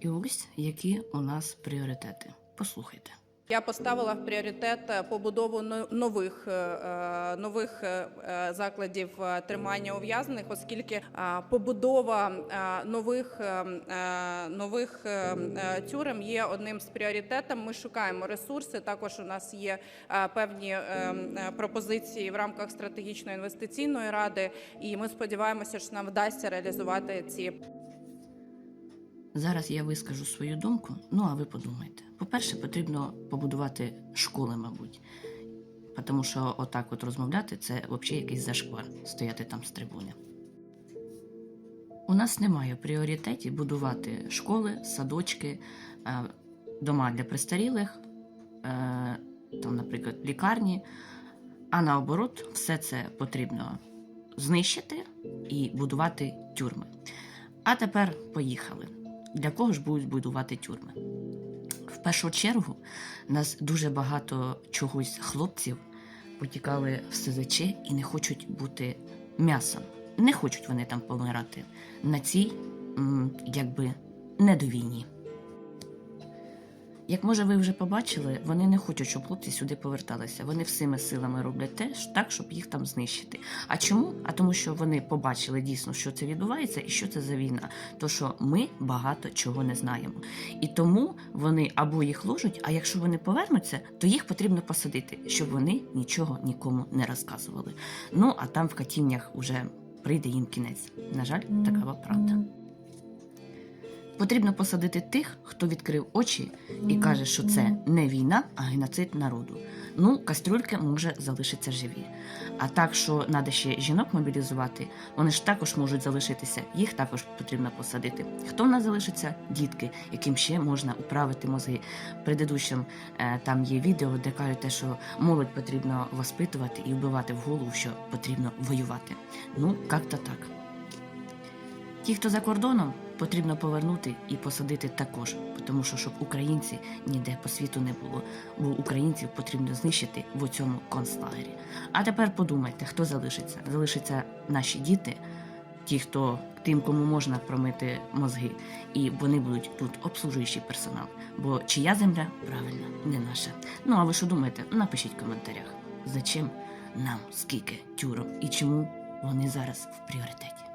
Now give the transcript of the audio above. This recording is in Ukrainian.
І ось які у нас пріоритети. Послухайте. Я поставила в пріоритет е, побудову нових е, е, нових закладів тримання ув'язнених, оскільки побудова нових нових тюрем є одним з пріоритетів. Ми шукаємо ресурси. Також у нас є певні пропозиції в рамках стратегічної інвестиційної ради, і ми сподіваємося, що нам вдасться реалізувати ці Зараз я вискажу свою думку, ну а ви подумайте. По-перше, потрібно побудувати школи, мабуть. Тому що отак от розмовляти це взагалі якийсь зашквар, стояти там з трибуни. У нас немає в пріоритеті будувати школи, садочки, е, дома для престарілих, е, там, наприклад, лікарні. А наоборот, все це потрібно знищити і будувати тюрми. А тепер поїхали. Для кого ж будуть будувати тюрми? В першу чергу нас дуже багато чогось хлопців потікали в СЗЧ і не хочуть бути м'ясом. Не хочуть вони там помирати на цій, якби, недовійні. Як може ви вже побачили, вони не хочуть, щоб хлопці сюди поверталися. Вони всіми силами роблять теж так, щоб їх там знищити. А чому? А тому, що вони побачили дійсно, що це відбувається і що це за війна. То що ми багато чого не знаємо. І тому вони або їх ложать, а якщо вони повернуться, то їх потрібно посадити, щоб вони нічого нікому не розказували. Ну а там в катівнях уже прийде їм кінець. На жаль, такава правда. Потрібно посадити тих, хто відкрив очі і каже, що це не війна, а геноцид народу. Ну, кастрюльки може залишиться живі. А так, що треба ще жінок мобілізувати, вони ж також можуть залишитися, їх також потрібно посадити. Хто в нас залишиться? Дітки, яким ще можна управити мозги. Предыдущим е, там є відео, де кажуть, те, що молодь потрібно воспитувати і вбивати в голову, що потрібно воювати. Ну, як-то так. Ті, хто за кордоном, потрібно повернути і посадити також, тому що щоб українці ніде по світу не було, бо українців потрібно знищити в цьому концлагері. А тепер подумайте, хто залишиться? Залишаться наші діти, ті, хто тим, кому можна промити мозги, і вони будуть тут обслужуючий персонал. Бо чия земля правильно не наша. Ну а ви що думаєте? Напишіть в коментарях, зачем нам скільки тюрок і чому вони зараз в пріоритеті.